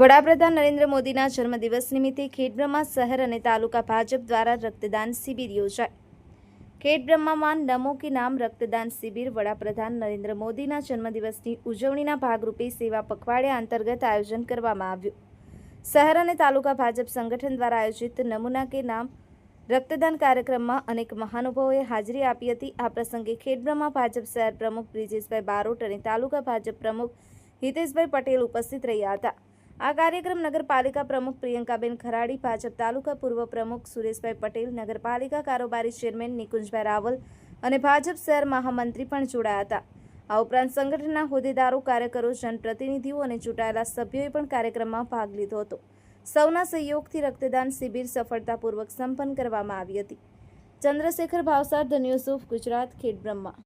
વડાપ્રધાન નરેન્દ્ર મોદીના જન્મદિવસ નિમિત્તે ખેડબ્રહ્મા શહેર અને તાલુકા ભાજપ દ્વારા રક્તદાન શિબિર યોજાઈ ખેડબ્રહ્મામાં નમો કે નામ રક્તદાન શિબિર વડાપ્રધાન નરેન્દ્ર મોદીના જન્મદિવસની ઉજવણીના ભાગરૂપે સેવા પખવાડિયા અંતર્ગત આયોજન કરવામાં આવ્યું. શહેર અને તાલુકા ભાજપ સંગઠન દ્વારા આયોજિત નમૂના કે નામ રક્તદાન કાર્યક્રમમાં અનેક મહાનુભાવોએ હાજરી આપી હતી. આ પ્રસંગે ખેડબ્રહ્મા ભાજપ શહેર પ્રમુખ બ્રિજેશભાઈ બારોટ અને તાલુકા ભાજપ પ્રમુખ હિતેશભાઈ પટેલ ઉપસ્થિત રહ્યા હતા. આ કાર્યક્રમ નગરપાલિકા પ્રમુખ પ્રિયંકાબેન ખરાડી, ભાજપ તાલુકા પૂર્વ પ્રમુખ સુરેશભાઈ પટેલ, નગરપાલિકા કારોબારી ચેરમેન નિકુંજભાઈ રાવલ અને ભાજપ શહેર મહામંત્રી પણ જોડાયા હતા. આ ઉપરાંત સંગઠનના હોદ્દેદારો, કાર્યકરો, જનપ્રતિનિધિઓ અને ચૂંટાયેલા સભ્યોએ પણ કાર્યક્રમમાં ભાગ લીધો હતો. સૌના સહયોગથી રક્તદાન શિબિર સફળતાપૂર્વક સંપન્ન કરવામાં આવી હતી. ચંદ્રશેખર ભાવસાર ધન્યુસુફ ગુજરાત ખેડબ્રહ્મા